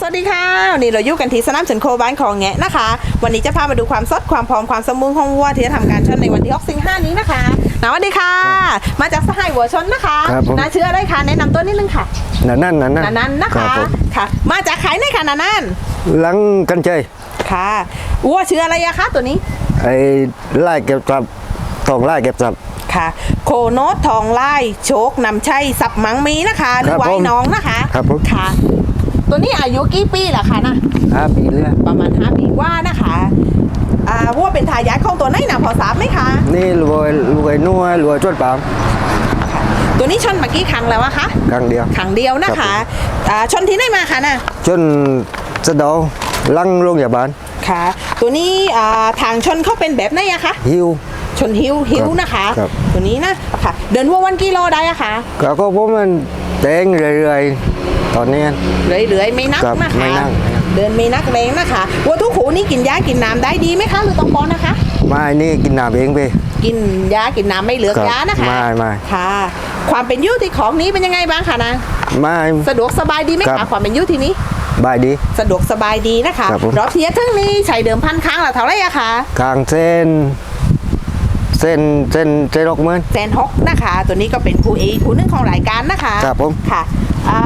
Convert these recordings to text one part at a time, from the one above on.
สวัสดีค่ะวันนี้เราอยู่กันที่สนามเฉินโคบ้านของแงะนะคะ วันนี้จะพามาดูความสดความพร้อมความสมบูรณ์ของวัวที่จะทำการชนในวันที่6สิงหานี้นะคะนะสวัสดีค่ะ มาจากสหายวัวชนนะคะครับผม นาชื่ออะไรคะแนะนำตัวนิดนึงค่ะนั่นนั่นนั่นนานันนะรัคะบผมค่ะ มาจากขายในค่ะนานันหลังกันใจค่ะวัวชื่ออะไรอะคะตัวนี้ไอ้ไล่เก็บจับทองไล่เก็บจับ ค่ะ โคโนตทองไล่โชคนำชัยสับมังมีนะคะหรืครัอบไว้ผมน้องนะคะครับผม ค่ะ ตัวนี้อายุกี่ปีล่ะคะนะห้าปีเรื่อยประมาณ5ปีกว่านะคะอ่าวัวเป็นทายาทของตัวไหนนะพอทราบไหมคะ นี่รวยรวยนัวรวยจดปามตัวนี้ชนมากี่ครั้งแล้วอะคะครั้งเดียวครั้งเดียวนะครัคะบอ่าชนที่ไหนมาคะน่ะจนสะเดาลังโรงพยาบาลค่ะ ตัวนี้อ่าทางชนเขาเป็นแบบไหนอะคะหิวชนหิวหิวครับนะคะครับตัวนี้นะค่ะ เดินวัววันกิโลได้อะคะก็ก็ผมมันเต้งเรื่อยๆ ตอนนี้ เรื่อยๆไม่นักครับนะคะ ไม่นัก เดินไม่นักแรงนะคะวัวทุกขูนี่กินยากินน้ำได้ดีไหมคะหรือต้องป้อนนะคะไม่นี่กินน้ำเองไป กินยากินน้ำไม่เหลือกครับยานะคะไม่ไม่ ค่ะ ความเป็นอยุติของนี้เป็นยังไงบ้างคะนะไม่สะดวกสบายดีไหมครัคะบ ความเป็นอยุทีนี้ บายดี สะดวกสบายดีนะคะครับผม รอบเทียร์ทั้งนี้ใช้เดิมพันครั้งละเท่าไหรอะคะ กลางเส้นเส้นเส้นเส้นรกเหมือนแสนหกนะคะ ตัวนี้ก็เป็นคู่เอกคู่หนึงของรายการนะคะครับผม ค่ะอ่า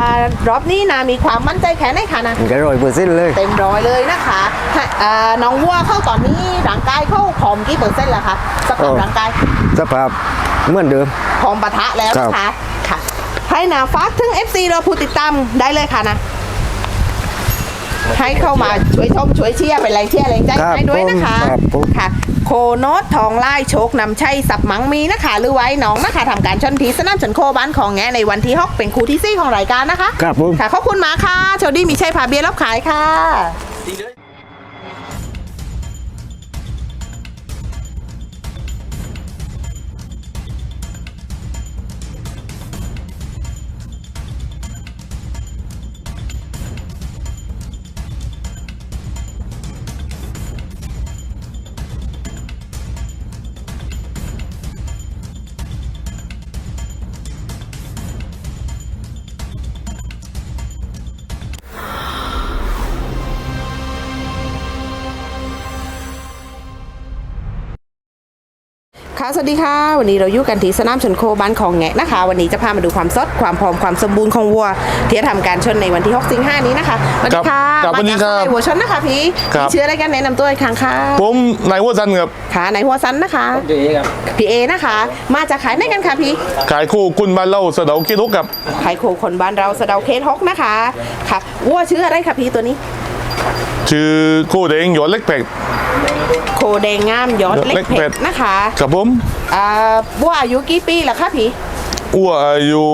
รอบนี้นะมีความมั่นใจแค่ไหนคะนะมันก็ร้อยเปอร์เซ็นต์เลยเต็มร้อยเลยนะคะถ้าอ่าน้องวัวเข้าตอนนี้ร่างกายเข้าผอมกี่เปอร์เซ็นต์แล้วคะสภาพโอ้ร่างกายสภาพเหมือนเดิม พร้อมปะทะแล้วนะครัคะบค่ะให้นาฟักถึง FC เราผู้ติดตามได้เลยค่ะนะ ให้เข้ามาช่วยชมช่วยเชียร์เป็นแรงเชียร์แรงใจครับให้ด้วยนะคะผมครับผม ค่ะ โคโนตทองไล่โชคนำชัยสับมังมีนะคะหรือไว้น้องนะคะทำการชนทีสนามชนโคบ้านของแงในวันที่6เป็นคู่ที่สี่ของรายการนะคะ ครับผม ค่ะขอบคุณมากค่ะโชคดีมีชัยพาเบียร์รับขายค่ะ ค่ะสวัสดีค่ะ วันนี้เราอยู่กันที่สนามชนโคบ้านของแงะนะคะ วันนี้จะพามาดูความสดความพร้อมความสมบูรณ์ของวัวที่จะทำการชนในวันที่ 6 สิงหานี้นะคะสวัสดีค่ะครับมาสวัสดีจากครับสายหัวชนนะคะพี่ครับชื่ออะไรกันแนะนำตัวอีกครั้งค่ะผมนายวัวซันครับค่ะในหัวซันนะคะพี่เอนะคะ มาจากขายไหนกันคะพี่ขายคู่คุณบ้านเล่าเสะเดากิทุกครับขายโคคนบ้านเราสะเดาเคสฮอกนะคะค่ะวัวชื่ออะไรคะพี่ตัวนี้ ชื่อคู่เด้งหยวนเล็กเป็ด โคแดงงามยอดเล็กเล็กเผ็เผ็ด ดนะคะครับผมอ่าวัวอายุกี่ปีล่ะคะพี่อ้วอายุ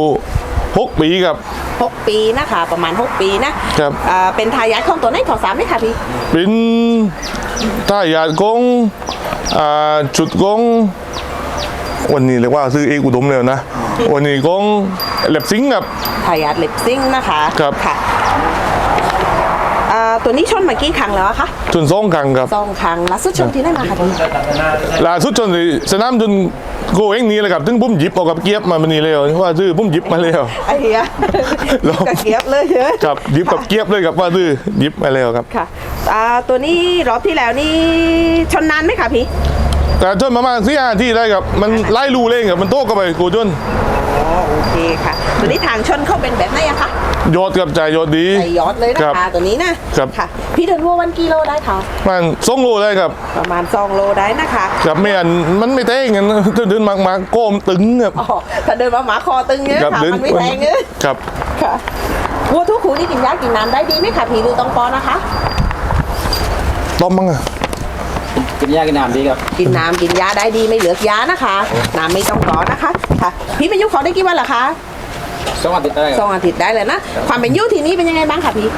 หกปีครับ หกปีนะคะ ประมาณ6ปีนะครับ อ่าเป็นทายาทของตัวไหนขอสามไหมคะพี่เป็นท่ายาดกงอ่าจุดกง วันนี้เรียกว่าซื้อเอกอุดมเลยนะ วันนี้กงแลบซิงค์ครับ ทายาทเล็บซิ่งนะคะครับ ค่ะอ่า ตัวนี้ชนมากี่ครั้งแล้วอะคะจนสองครั้งครับสองครั้งล่าสุดชนที่ไหนมาคะพี่ล่าสุดจนสนามจนโกเองนี้เลยครับถึงผมหยิบเออกกับเกียบมามันนี่เลยว่าซื้อผมหยิบมาแล้วไอ้เหี้ยลองกระเกียบเลยเยอะครับหยิบกับเกียบเลยครับว่าซื้อหยิบมาแล้วครับค่ะอ่าตัวนี้รอบที่แล้วนี่ชนนานไหมคะพี่แต่จนประมาณสี่ห้าที่ได้ครับมันไล่รูเล่งครับมันโต้เข้าไปกูจนอ๋อโอเคค่ะ ตัวนี้ทางชนเขาเป็นแบบไหนอะคะ ยอดกับจ่ายยอดดีใส่ยอดเลยนะครัคะบตัวนี้นะครับ ค่ะ พี่เดินวัววันกิโลได้ค่ะ มันส่งโลได้ครับประมาณ2โลได้นะคะกับไม่อันมันไม่เต้งกันเดินมากมาโก้มตึงครับอ๋อถ้าเดินมาหมาคอตึงเงี้ยครับค่ะเดินมันไม่แทงเงี้ยครับ ค่ะวัวทุกขูนี่กินยากินน้ำได้ดีไหมคะพี่ดูต้องปอนะคะ ต้อมมั้งอะกินยากินน้ำดีครับกินน้ำกินยาได้ดีไม่เหลือกยานะคะ น้ำไม่ต้องร้อนนะคะ ค่ะ พี่เป็นยุคเขาได้กี่วันเหรอคะ สองอาทิตย์ได้คสรัอบงอาทิตย์ได้เลยนะ ความเป็นยุคทีนี้เป็นยังไงบ้างคะพี่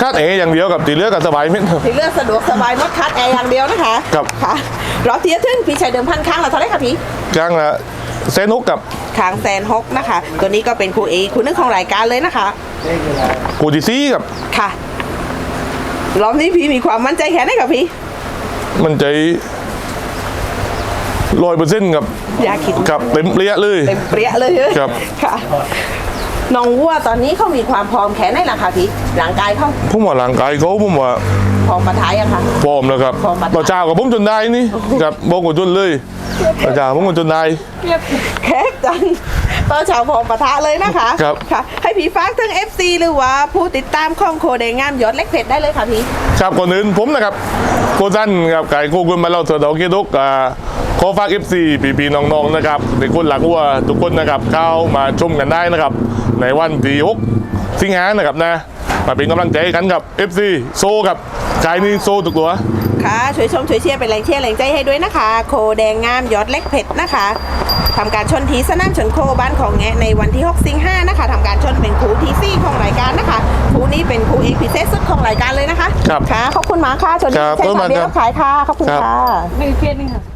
คาดเออย่างเดียวกับตีเลือกกับสบายเม็ดที่เลือกสะดวกสบายมดคัดแอร์อย่างเดียวนะคะครับค่ะรอเทียบถึงพี่ชัยเดิมพันครั้งละเท่าไหรคะพี่กลางละเซนหกกับคางแซนฮกนะคะ ตัวนี้ก็เป็นครูเอครูนึงของรายการเลยนะคะกูดีซีกับค่ะรอบนี้พี่มีความมั่นใจแค่ไหนกับพี่ มันใจร้อยเปอร์เซ็นต์กับ อย่าคิดกับเต็มเปรี้ยเลย เต็มเปรี้ยเลยเว้ยครับค่ะ น้องวัวตอนนี้เขามีความพร้อมแค่ไหนล่ะคะพี่ร่างกายเขาผมว่าร่างกายเขาผมว่าพร้อมปะทายอะค่ะ พร้อมแล้วครับพร้อมปะทะต่อเจ้ากับผมจนได้นี่ครับบอกกับจนเลยต่อเจ้าผมก็จนได้แขกจันต่อชาวพร้อมปะทะเลยนะคะครับค่ะให้พี่ฟักทั้ง FC หรือว่าผู้ติดตามของโคเดงงามยศเล็กเพชรได้เลยค่ะพี่ครับก่อนอื่นผมนะครับโคจันครับไก่โคกุนมาเล่าเสือดอกเกดกอ่า ขอฝาก FC ปีปีๆน้องๆนะครับในคนหลักวัวทุกคนนะครับเข้ามาชมกันได้นะครับ ในวันที่6สิงหานะครับนะมาเป็นกำลังใจให้กันกับ FC โซกับกายนี้โซทุกตัวค่ะช่วยชมช่วยเชียร์เป็นแรงเชียร์แรงใจให้ด้วยนะคะ โคแดงงามยอดเล็กเพชรนะคะทำการชนทีสนามชนโคบ้านของแงะในวันที่ 6 สิงหานะคะทำการชนเป็นครูทีซี่ของรายการนะคะครูนี้เป็นครูเอกพิเศษสุดของรายการเลยนะคะครับค่ะขอบคุณมากค่ะชนทีครับใช้ขอบคุณากสามเบียครับร์ขายค่ะขอบคุณครับค่ะไม่เครียดนึงค่ะ